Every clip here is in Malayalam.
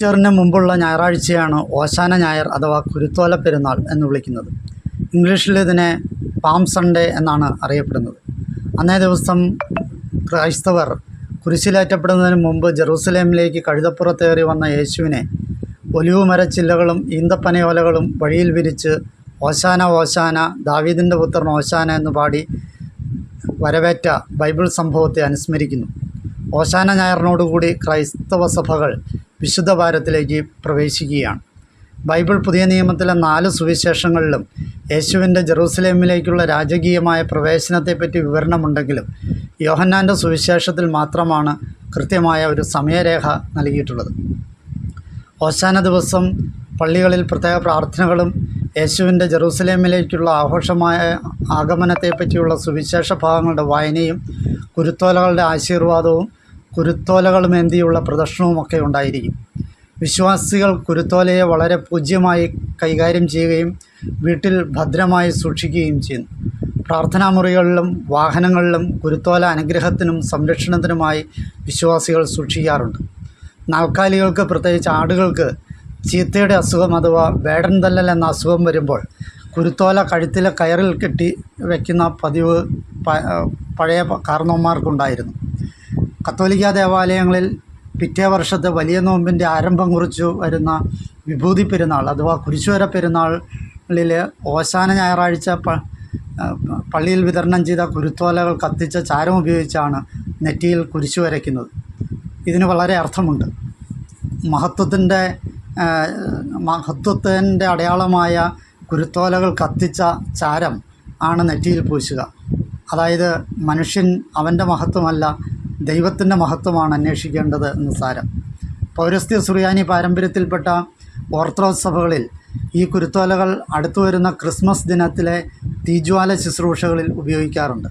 ഈസ്റ്ററിന് മുമ്പുള്ള ഞായറാഴ്ചയാണ് ഓശാന ഞായർ അഥവാ കുരുത്തോല പെരുന്നാൾ എന്ന് വിളിക്കുന്നത്. ഇംഗ്ലീഷിൽ ഇതിനെ പാം സൺഡേ എന്നാണ് അറിയപ്പെടുന്നത്. അന്നേ ദിവസം ക്രൈസ്തവർ കുരിശിലേറ്റപ്പെടുന്നതിന് മുമ്പ് ജെറൂസലേമിലേക്ക് കഴുതപ്പുറത്തേറി വന്ന യേശുവിനെ ഒലിവ് മരച്ചില്ലകളും ഈന്തപ്പനയോലകളും വഴിയിൽ വിരിച്ച് ഓശാന ഓശാന ദാവീദിന്റെ പുത്രൻ ഓശാന എന്ന് പാടി വരവേറ്റ ബൈബിൾ സംഭവത്തെ അനുസ്മരിക്കുന്നു. ഓശാന ഞായറിനോടുകൂടി ക്രൈസ്തവ സഭകൾ വിശുദ്ധ ഭാരത്തിലേക്ക് പ്രവേശിക്കുകയാണ്. ബൈബിൾ പുതിയ നിയമത്തിലെ നാല് സുവിശേഷങ്ങളിലും യേശുവിന്റെ ജെറൂസലേമിലേക്കുള്ള രാജകീയമായ പ്രവേശനത്തെപ്പറ്റി വിവരണമുണ്ടെങ്കിലും യോഹന്നാന്റെ സുവിശേഷത്തിൽ മാത്രമാണ് കൃത്യമായ ഒരു സമയരേഖ നൽകിയിട്ടുള്ളത്. ഓശാന ദിവസം പള്ളികളിൽ പ്രത്യേക പ്രാർത്ഥനകളും യേശുവിന്റെ ജെറൂസലേമിലേക്കുള്ള ആഘോഷമായ ആഗമനത്തെപ്പറ്റിയുള്ള സുവിശേഷ ഭാഗങ്ങളുടെ വായനയും കുരുത്തോലകളുടെ ആശീർവാദവും കുരുത്തോലകളുമേന്തിയുള്ള പ്രദർശനവുമൊക്കെ ഉണ്ടായിരിക്കും. വിശ്വാസികൾ കുരുത്തോലയെ വളരെ പൂജ്യമായി കൈകാര്യം ചെയ്യുകയും വീട്ടിൽ ഭദ്രമായി സൂക്ഷിക്കുകയും ചെയ്യുന്നു. പ്രാർത്ഥനാ മുറികളിലും വാഹനങ്ങളിലും കുരുത്തോല അനുഗ്രഹത്തിനും സംരക്ഷണത്തിനുമായി വിശ്വാസികൾ സൂക്ഷിക്കാറുണ്ട്. നാൽക്കാലികൾക്ക് പ്രത്യേകിച്ച് ആടുകൾക്ക് ചീത്തയുടെ അസുഖം അഥവാ വേടൻ തല്ലൽ എന്ന അസുഖം വരുമ്പോൾ കുരുത്തോല കഴുത്തിലെ കയറിൽ കെട്ടി വയ്ക്കുന്ന പതിവ് പഴയ കാർന്നവന്മാർക്കുണ്ടായിരുന്നു കത്തോലിക്ക ദേവാലയങ്ങളിൽ പിറ്റേ വർഷത്തെ വലിയ നോമ്പിന്റെ ആരംഭം കുറിച്ചു വരുന്ന വിഭൂതി പെരുന്നാൾ അഥവാ കുരിശുവര പെരുന്നാളിൽ ഓശാന ഞായറാഴ്ച പള്ളിയിൽ വിതരണം ചെയ്ത കുരുത്തോലകൾ കത്തിച്ച ചാരം ഉപയോഗിച്ചാണ് നെറ്റിയിൽ കുരിശു വരയ്ക്കുന്നത്. ഇതിന് വളരെ അർത്ഥമുണ്ട്. മഹത്വത്തിന്റെ മഹത്വത്തിന്റെ അടയാളമായ കുരുത്തോലകൾ കത്തിച്ച ചാരം ആണ് നെറ്റിയിൽ പൂശുക. അതായത് മനുഷ്യൻ അവന്റെ മഹത്വമല്ല ദൈവത്തിന്റെ മഹത്വമാണ് അന്വേഷിക്കേണ്ടത് എന്ന് സാരം. പൗരസ്ത്യ സുറിയാനി പാരമ്പര്യത്തിൽപ്പെട്ട ഓർത്തഡോക്സ് സഭകളിൽ ഈ കുരുത്തോലകൾ അടുത്തു വരുന്ന ക്രിസ്മസ് ദിനത്തിലെ തീജ്വാല ശുശ്രൂഷകളിൽ ഉപയോഗിക്കാറുണ്ട്.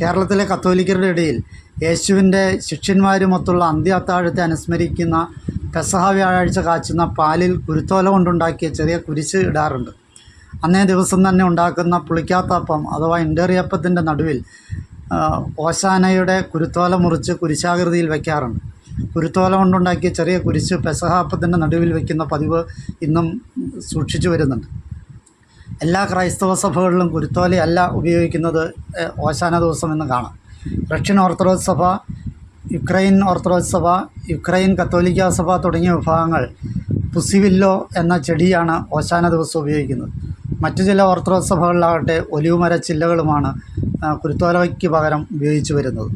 കേരളത്തിലെ കത്തോലിക്കരുടെ ഇടയിൽ യേശുവിന്റെ ശിഷ്യന്മാരുമൊത്തുള്ള അന്ത്യ അത്താഴത്തെ അനുസ്മരിക്കുന്ന പെസഹ വ്യാഴാഴ്ച കാച്ചുന്ന പാലിൽ കുരുത്തോല കൊണ്ടുണ്ടാക്കിയ ചെറിയ കുരിശ് ഇടാറുണ്ട്. അന്നേ ദിവസം തന്നെ ഉണ്ടാക്കുന്ന പുളിക്കാത്തപ്പം അഥവാ ഇണ്ടേറിയപ്പത്തിന്റെ നടുവിൽ ഓശാനയുടെ കുരുത്തോല മുറിച്ച് കുരിശാകൃതിയിൽ വയ്ക്കാറുണ്ട്. കുരുത്തോല കൊണ്ടുണ്ടാക്കിയ ചെറിയ കുരിശ് പെസഹാപ്പത്തിന്റെ നടുവിൽ വയ്ക്കുന്ന പതിവ് ഇന്നും സൂക്ഷിച്ചു വരുന്നുണ്ട്. എല്ലാ ക്രൈസ്തവ സഭകളിലും കുരുത്തോലയല്ല ഉപയോഗിക്കുന്നത് ഓശാന ദിവസം എന്ന് കാണാം. റഷ്യൻ ഓർത്തഡോക്സ് സഭ യുക്രൈൻ ഓർത്തഡോക്സ് സഭ യുക്രൈൻ കത്തോലിക്ക സഭ തുടങ്ങിയ വിഭാഗങ്ങൾ പുസിവില്ലോ എന്ന ചെടിയാണ് ഓശാന ദിവസം ഉപയോഗിക്കുന്നത്. മറ്റു ചില ഓർത്തഡോക്സ് സഭകളിലാകട്ടെ ഒലിവുമര ചില്ലകളുമാണ് കുരുത്തോലയ്ക്ക് പകരം ഉപയോഗിച്ചു വരുന്നത്.